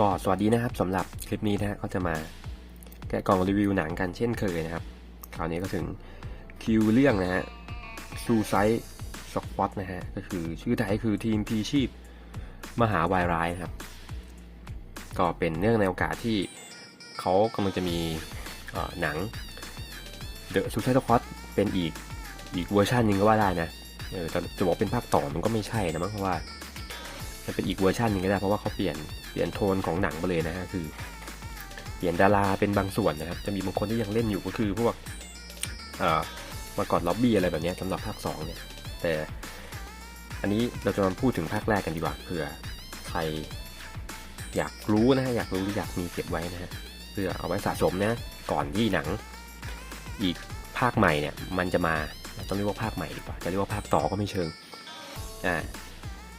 ก็สวัสดีนะครับสำหรับคลิปนี้นะฮะก็จะมาแกะกล่องรีวิวหนังกันเช่นเคยนะครับคราวนี้ก็ถึงคิวเรื่องนะฮะซูไซสควอตนะฮะก็คือชื่อไทยคือทีมพีชีพมหาวายร้ายครับ ก็เป็นเนื่องในโอกาสที่เขากำลังจะมีหนัง The Suicide Squad เป็นอีกอีกเวอร์ชันหนึ่งก็ว่าได้นะเออจะบอกเป็นภาคต่อมันก็ไม่ใช่นะมั้งเพราะว่า มันเป็นอีกเวอร์ชันหนึงก็ได้เพราะว่าเขาเปลี่ยนเปลี่ยนโทนของหนังไปเลยนะฮะคือ เปลี่ยนดาราเป็นบางส่วนนะครับ จะมีบางคนที่ยังเล่นอยู่ก็คือพวกเอ่อมาก่อนล็อบบี้อะไรแบบนี้สำหรับภาคสองเนี่ยแต่อันนี้เราจะมาพูดถึงภาคแรกกันดีกว่าเผื่อใครอยากรู้นะฮะอยากรู้ออยากมีเก็บไว้นะฮะเพื่อเอาไว้สะสมนะก่อนที่หนัง อีกภาคใหม่เนี่ยมันจะมาต้องเรียกว่าภาคใหม่ดีกว่าจะเรียกว่าภาคต่อก็ไม่เชิงอ่า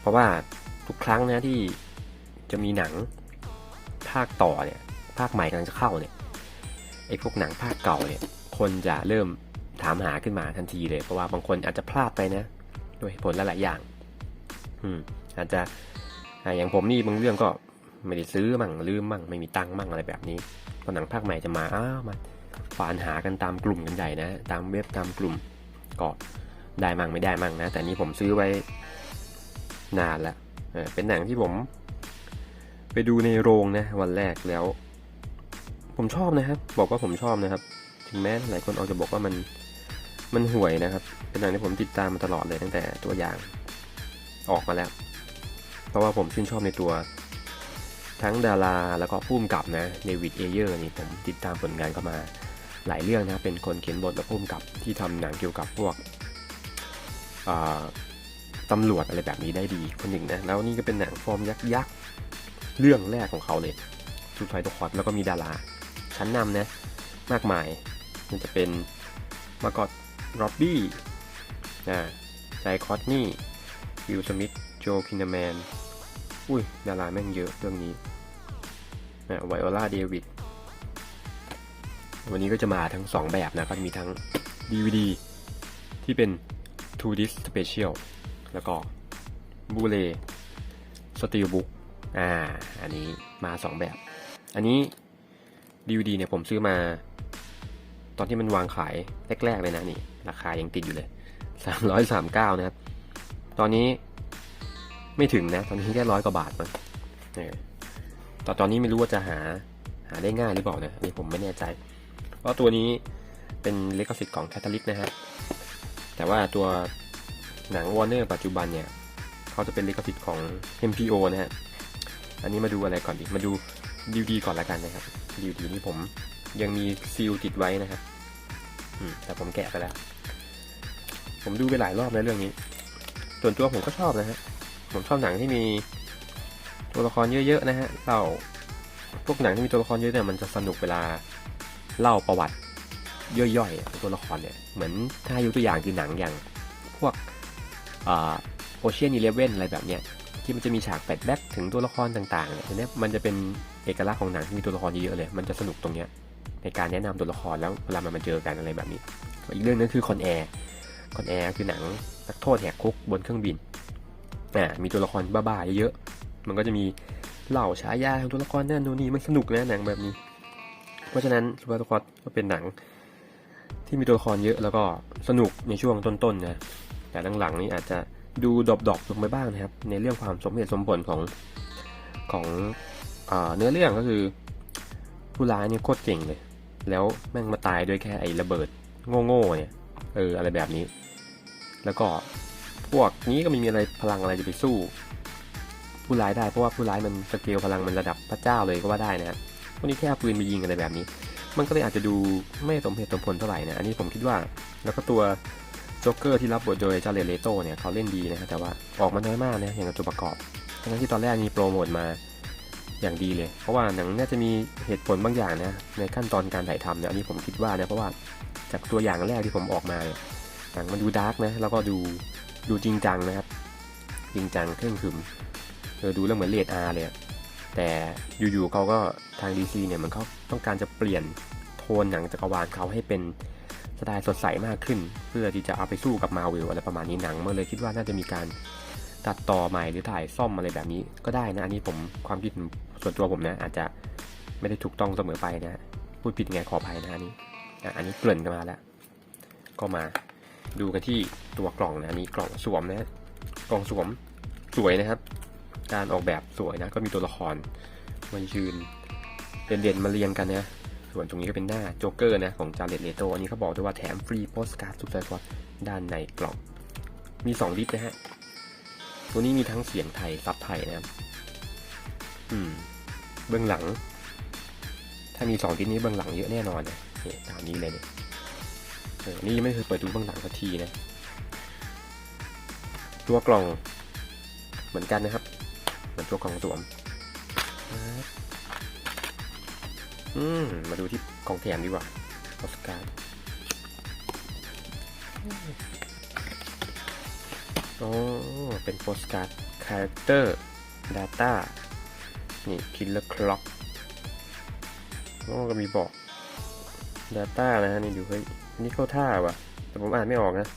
เพราะว่า ทุกครั้งนะที่จะมีหนังภาคต่อเนี่ยภาคใหม่กำลังจะเข้าเนี่ยไอ้พวกหนังภาคเก่าเนี่ยคนจะเริ่มถามหาขึ้นมาทันทีเลย เพราะว่าบางคนอาจจะพลาดไปนะด้วยผลหลายๆอย่าง อืม อาจจะอย่างผมนี่บางเรื่องก็ไม่ได้ซื้อมั่งลืมมั่งไม่มีตังค์มั่งอะไรแบบนี้พอหนังภาคใหม่จะมาอ้าวมาควานหากันตามกลุ่มกันใหญ่นะ ตามเว็บตามกลุ่มก็ได้มั่งไม่ได้มั่งนะ แต่นี้ผมซื้อไว้นานแล้ว เป็นหนังที่ผม ไปดูในโรงนะวันแรกแล้ว ผมชอบนะครับ บอกว่าผมชอบนะครับ ถึงแม้หลายคนออกจะบอกว่ามันมันห่วยนะครับ เป็นหนังที่ผมติดตามมาตลอดเลยตั้งแต่ตัวอย่างออกมาแล้ว เพราะว่าผมชื่นชอบในตัว ทั้งดาราแล้วก็ผู้กำกับนะเดวิดเอเยอร์นี่ผมติดตามผลงานก็มาหลายเรื่องนะเป็นคนเขียนบทและผู้กำกับที่ทำหนังเกี่ยวกับพวกอ่า ตำรวจอะไรแบบนี้ได้ดีคนหนึ่งนะแล้วนี่ก็เป็นหนังฟอร์มยักษ์ยักษ์เรื่องแรกของเขาเลยทูไฟตัวคอตแล้วก็มีดาราชั้นนำนะมากมายมันจะเป็นมากอตร็อบบี้นะไจคอตนี่วิลสมิธโจคินแมนอุ้ยดาราแม่งเยอะเรื่องนี้นะไวโอลาเดวิดวันนี้ก็จะมาทั้ง 2 แบบนะก็จะมีทั้ง DVD ที่เป็น 2 disc special แล้วก็บูเลสตีลบุ๊กอ่า อันนี้มา 2 แบบ อันนี้ DVD เนี่ยผมซื้อมา ตอนที่มันวางขายแรกๆเลยนะนี่ ราคายังติดอยู่เลย 339 นะครับ ตอนนี้ไม่ถึงนะ ตอนนี้แค่ร้อยกว่าบาทมั้งเออแตอนตอนนี้ไม่รู้ว่าจะหาหาได้ง่ายหรือเปล่านะนี่ผมไม่แน่ใจ เพราะตัวนี้เป็นเลิขสิทธิ์ของแคทลิกนะฮะ แต่ว่าตัว หนังวอร์เนอร์ปัจจุบันเนี่ยเขาจะเป็นลิขสิทธิ์ของ MPO นะฮะ อันนี้มาดูอะไรก่อนดี มาดูดีวดีก่อนละกันนะครับดีวดีนี่ผมยังมีซีลติดไว้นะครับแต่ผมแกะไปแล้ว ผมดูไปหลายรอบแล้วเรื่องนี้ ส่วนตัวผมก็ชอบนะฮะ ผมชอบหนังที่มีตัวละครเยอะๆนะฮะเล่าพวกหนังที่มีตัวละครเยอะเนี่ยมันจะสนุกเวลาเล่าประวัติย่อยๆของตัวละครเนี่ย เหมือนถ้ายกตัวอย่างคือหนังอย่าง พวก โอเชียนอีเลเว่นอะไรแบบเนี้ยที่มันจะมีฉากแฟลชแบ็กถึงตัวละครต่างๆเนี่ยนี้มันจะเป็นเอกลักษณ์ของหนังที่มีตัวละครเยอะๆเลย มันจะสนุกตรงเนี้ยในการแนะนำตัวละครแล้วเวลามันมาเจอกันอะไรแบบนี้ อีกเรื่องนึงคือคอนแอร์คอนแอร์คือหนังนักโทษแหกคุกบนเครื่องบินอ่ามีตัวละครบ้าๆเยอะๆมันก็จะมีเหล่าฉายาของตัวละครนั่นนู่นนี่มันสนุกนะหนังแบบนี้ เพราะฉะนั้นซูเปอร์สควอตก็เป็นหนังที่มีตัวละครเยอะแล้วก็สนุกในช่วงต้นๆนะ แต่หลังๆนี่อาจจะดูดรอปๆลงไปบ้างนะครับ ในเรื่องความสมเหตุสมผลของของเอเนื้อเรื่องก็คือ ผู้ร้ายเนี่ยโคตรเก่งเลย แล้วแม่งมาตายด้วยแค่ไอ้ระเบิดโง่ๆเนี่ยเอออะไรแบบนี้ แล้วก็พวกนี้ก็ไม่มีอะไรพลังอะไรจะไปสู้ ผู้ร้ายได้เพราะว่าผู้ร้ายมันสเกลพลังมันระดับพระเจ้าเลยก็ว่าได้นะพวกนี้แค่ปืนไปยิงอะไรแบบนี้ มันก็เลยอาจจะดูไม่สมเหตุสมผลเท่าไหร่นะอันนี้ผมคิดว่า แล้วก็ตัว โจ๊กเกอร์ที่รับบทโดยจาเรตเลโตเนี่ยเขาเล่นดีนะครับแต่ว่าออกมาน้อยมากนะอย่างกับตัวประกอบทั้งที่ตอนแรกมีโปรโมทมาอย่างดีเลย เพราะว่าหนังน่าจะมีเหตุผลบางอย่างนะในขั้นตอนการถ่ายทำเนี่ยอันนี้ผมคิดว่านะเพราะว่าจากตัวอย่างแรกที่ผมออกมาเนี่ยหนังมันดูดาร์กนะแล้วก็ดูดูจริงจังนะครับ จริงจังเครื่องขึมเออดูแล้วเหมือนเลดอาร์เลยแต่อยู่ๆเขาก็ทาง DC เนี่ยมันเขาต้องการจะเปลี่ยนโทนหนังจักรวาลเขาให้เป็น สไตล์สดใสมากขึ้น เพื่อที่จะเอาไปสู้กับมาวิลอะไรประมาณนี้หนังเมื่อเลยคิดว่าน่าจะมีการตัดต่อใหม่หรือถ่ายซ่อมอะไรแบบนี้ก็ได้นะอันนี้ผมความคิดส่วนตัวผมนะ อาจจะไม่ได้ถูกต้องเสมอไปนะพูดผิดไงขออภัยนะอันนี้อะอันนี้เกริ่นกันมาแล้ว ก็มาดูกันที่ตัวกล่องนะอันนี้กล่องสวมนะกล่องสวมสวยนะครับ การออกแบบสวยนะก็มีตัวละครมายืนเด่นๆมาเรียงกันนะ ส่วนตรงนี้ก็เป็นหน้าโจ๊กเกอร์นะของจาเลตเลโตอันนี้เขาบอกด้วยว่าแถมฟรีโปสการ์ดสุดใจกว่าด้านในกล่อง มี2ลิตรนะฮะ ตัวนี้มีทั้งเสียงไทยซับไทยนะครับ อืม เบื้องหลัง ถ้ามี2ลิตรนี้เบื้องหลังเยอะแน่นอนนะนี่ยตามนี้เลยเนี่ยเออนี่ยังไม่เคยเปิดดูเบื้องหลังสักทีนะ ตัวกล่องเหมือนกันนะครับ เหมือนตัวกล่องสวม อืมมาดูที่กล่องแถมดีกว่าโปสการ์ดโอ้เป็นโปสการ์ดคาแรคเตอร์ดาต้านี่คิลเลอร์คล็อกโอ้ก็มีบอก Data นะฮะนี่ดูเฮ้ยนี่เข้าท่าว่ะ แต่ผมอ่านไม่ออกนะ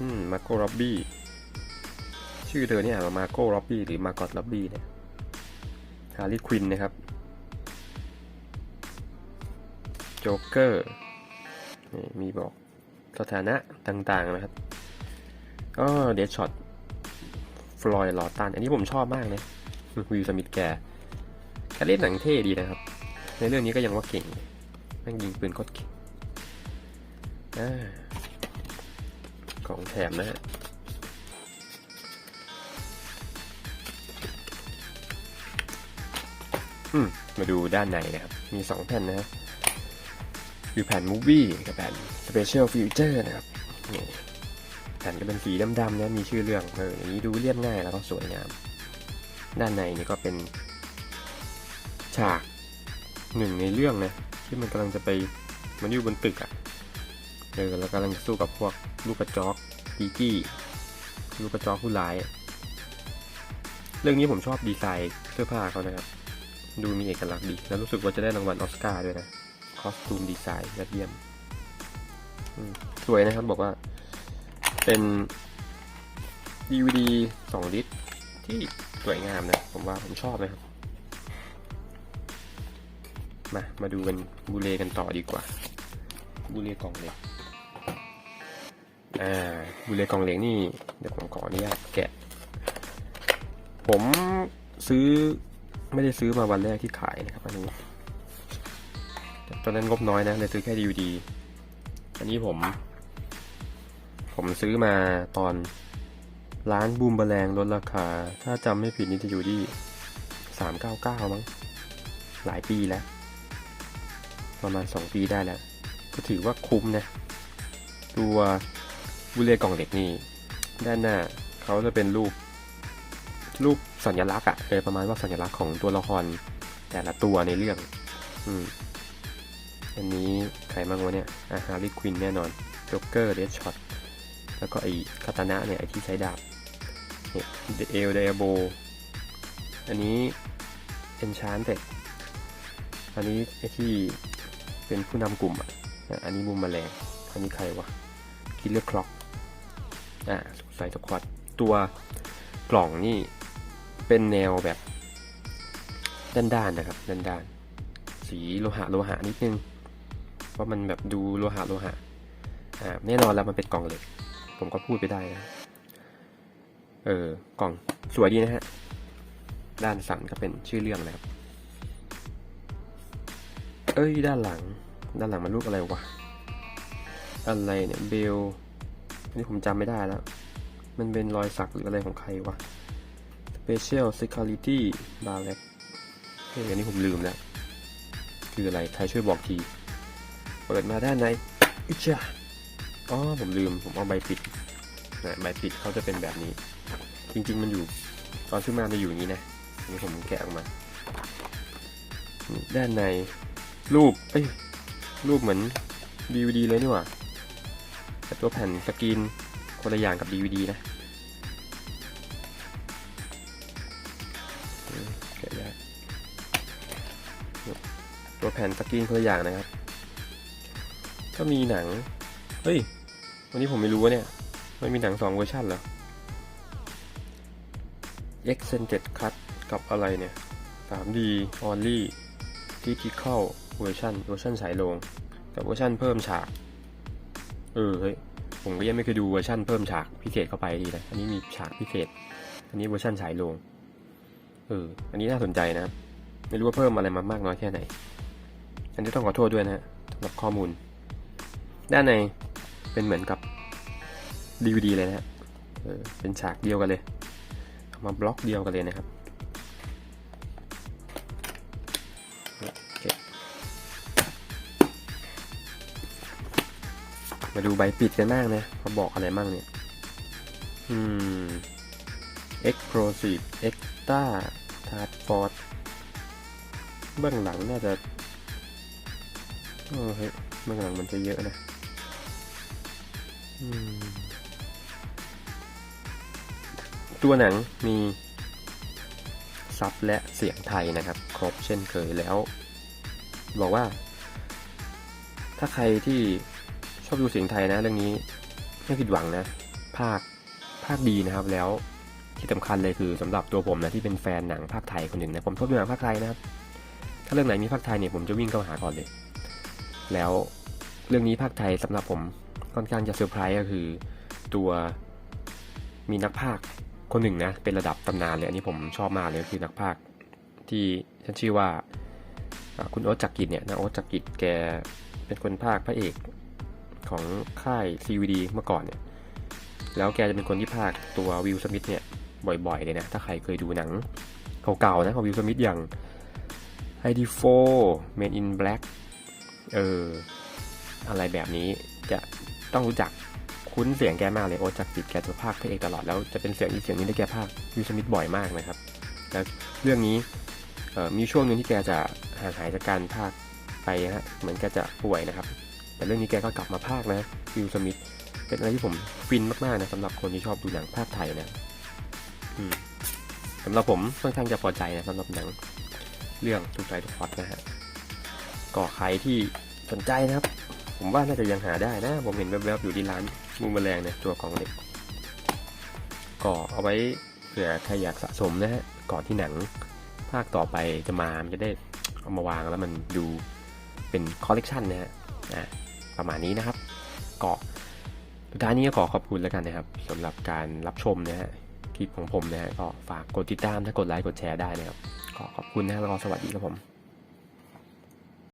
อืมมาโกร็อบบี้ชื่อเธอเนี่ยอ่านว่ามาโกร็อบบี้หรือมากอตล็อบบี้เนี่ยาร์ลีควินนะครับโจ๊กเกอร์นี่มีบอกสถานะต่างๆนะครับก็เดชช็อตฟลอยลอตัน อันนี้ผมชอบมากนะวิวสมิธแกแกเล่นหนังเท่ดีนะครับ ในเรื่องนี้ก็ยังว่าเก่งแม่งยิงปืนโคตรเก่งของแถมนะฮะ มมาดูด้านในนะครับ มี 2 แผ่นนะครับคือแผ่น Movie กับแผ่น Special Feature นะครับนี่แผ่นก็เป็นสีดำๆนะมีชื่อเรื่องเอออย่างนี้ดูเรียบง่ายแล้วก็สวยงาม ด้านในนี่ก็เป็นฉากหนึ่งในเรื่องนะที่มันกำลังจะไปมันอยู่บนตึกอะ่ะเออแล้วกำลังจะสู้กับพวกลูกกระจอกปีกี้ลูกกระจอกผู้ร้าย เรื่องนี้ผมชอบดีไซน์เสื้อผ้าเขานะครับ ดูมีเอกลักษณ์ดี แล้วรู้สึกว่าจะได้รางวัลออสการ์ด้วยนะ คอสตูมดีไซน์ยอดเยี่ยม สวยนะครับบอกว่า เป็น DVD 2 ลิตร ที่สวยงามนะ ผมว่าผมชอบนะครับ มา มาดูกันบูเลกันต่อดีกว่า บูเลกล่องเหล็กอ่าบูเลกล่องเหล็กนี่ เดี๋ยวผมขออนุญาตแกะ ผมซื้อ ไม่ได้ซื้อมาวันแรกที่ขายนะครับ อันนี้ตอนนั้นงบน้อยนะเลยซื้อแค่ DVD อันนี้ผม ผมซื้อมาตอนร้านบูมบแรงลดราคา ถ้าจำไม่ผิดนี่จะอยู่ที่สามเก้าเก้ามั้งหลายปีแล้ว ประมาณสองปีได้แล้ว ก็ถือว่าคุ้มนะ ตัวบุเรกล่องเหล็กนี่ด้านหน้าเขาจะเป็นรูป รูปสัญลักษณ์อะเออประมาณว่าสัญลักษณ์ของตัวละครแต่ละตัวในเรื่อง อืมอันนี้ใครบ้างวะเนี่ยอาฮาริควินแน่นอนจ็อกเกอร์เดชช็อตแล้วก็ไอ้คาตานะเนี่ยไอ้ที่ใช้ดาบเนี่ยเอลเดโบอันนี้เอนชานเต็ดอันนี้ไอ้ที่เป็นผู้นำกลุ่มอะอันนี้มุมแมลงอันนี้ใครวะคิลเลือร์คล็อกอ่าส่ตะควดตัวกล่องนี่ เป็นแนวแบบด้านๆนะครับด้านๆสีโลหะโลหะนิดนึง เพราะมันแบบดูโลหะโลหะอ่าแน่นอนแล้วมันเป็นกล่องเหล็ก ผมก็พูดไปได้นะเออกล่องสวยดีนะฮะด้านสันก็เป็นชื่อเรื่องนะครับเอ้ยด้านหลัง ด้านหลังมันรูปอะไรวะอะไรเนี่ยเบลนนี้ผมจำไม่ได้แล้ว มันเป็นรอยสักหรืออะไรของใครวะ Special Security b a r r a c เฮ้ยอันนี้ผมลืมแล้ว คืออะไร ใครช่วยบอกที เปิดมาด้านในอิจ้าอ๋อ ผมลืม ผมเอาใบปิดนะใบปิดเขาจะเป็นแบบนี้ จริง ๆ มันอยู่ ตอนซื้อมามันอยู่อย่างนี้นะนนี้ผมแกะออกมา ด้านในรูป เอ้ย รูปเหมือน DVD เลยนี่หว่าแต่ตัวแผ่นสกรีนคนละอย่างกับ DVD นะ แผ่นสกรีนคนละอย่างนะครับ ก็มีหนัง เฮ้ย วันนี้ผมไม่รู้ว่าเนี่ย มันมีหนังสองเวอร์ชันเหรอ Extended Cut กับอะไรเนี่ย 3D Only Critical Version เวอร์ชันสายลง กับเวอร์ชันเพิ่มฉาก เออ เฮ้ย ผมก็ยังไม่เคยดูเวอร์ชันเพิ่มฉากพิเศษเข้าไปดีนะอันนี้มีฉากพิเศษ อันนี้เวอร์ชันสายลง เออ อันนี้น่าสนใจนะครับไม่รู้ว่าเพิ่มอะไรมามากน้อยแค่ไหน อันนี้ต้องขอโทษด้วยนะฮะสำหรับข้อมูล ด้านในเป็นเหมือนกับ DVD เลยนะฮะเออเป็นฉากเดียวกันเลยเอามาบล็อกเดียวกันเลยนะครับมาดูใบปิดกันบ้างนะเขาบอกอะไรบ้างเนี่ย อืม Explosive Extra Task Force เบื้องหลังน่าจะ โอ้เฮ้ยเบื้อหลังมันจะเยอะนะตัวหนังมีซับและเสียงไทยนะครับ ครบเช่นเคยแล้ว บอกว่า ถ้าใครที่ชอบดูเสียงไทยนะ เรื่องนี้ไม่ผิดหวังนะ ภาคภาคดีนะครับแล้วที่สำคัญเลยคือสำหรับตัวผมนะที่เป็นแฟนหนังภาคไทยคนหนึ่งนะผมชอบดูหนังภาคไทยนะครับ ถ้าเรื่องไหนมีภาคไทยเนี่ยผมจะวิ่งเข้าหาก่อนเลย แล้วเรื่องนี้ภาคไทยสำหรับผมค่อนข้างจะเซอร์ไพรส์ก็คือตัวมีนักพากย์คนหนึ่งนะ เป็นระดับตำนานเลยอันนี้ผมชอบมากเลยคือนักพากย์ที่ฉันชื่อว่าคุณโอ๊ตจักริดเนี่ยนะโอ๊ตจักริดแกเป็นคนพากย์พระเอกของค่าย CVD เมื่อก่อนเนี่ยแล้วแกจะเป็นคนที่พากย์ตัววิลสมิธเนี่ยบ่อยๆเลยนะ ถ้าใครเคยดูหนังเก่าๆนะของวิลสมิธอย่าง ID4 Men in Black เอ เออ อะไรแบบนี้จะต้องรู้จักคุ้นเสียงแกมากเลยโอจากติดแกจะพากย์พระเอกตลอดแล้วจะเป็นเสียงอีเสียงนี้ที่แกพากย์วิลสมิธบ่อยมากนะครับ แล้วเรื่องนี้เออมีช่วงหนึ่งที่แกจะห่างหายจากการพากย์ไปฮะเหมือนแกจะป่วยนะครับ แต่เรื่องนี้แกก็กลับมาพากย์นะวิลสมิธเป็นอะไรที่ผมฟินมากๆนะสำหรับคนที่ชอบดูหนังภาคไทยนะสำหรับผมค่อนข้างจะพอใจนะสำหรับหนังเรื่องทุกใจทุกพอดนะฮะ ก็ใครที่สนใจนะครับ ผมว่าน่าจะยังหาได้นะ ผมเห็นแวบๆอยู่ที่ร้านมูแมลงเนี่ยตัวของเด็กก็เอาไว้เผื่อใครอยากสะสมนะฮะก่อนที่หนังภาคต่อไปจะมามันจะได้เอามาวางแล้วมันดูเป็นคอลเลกชันนะฮะอะประมาณนี้นะครับก็สุดท้ายนี้ก็ขอขอบคุณแล้วกันนะครับสำหรับการรับชมนะฮะคลิปของผมนะฮะก็ฝากกดติดตามถ้ากดไลค์กดแชร์ได้นะครับก็ขอบคุณนะแล้วก็สวัสดีครับผม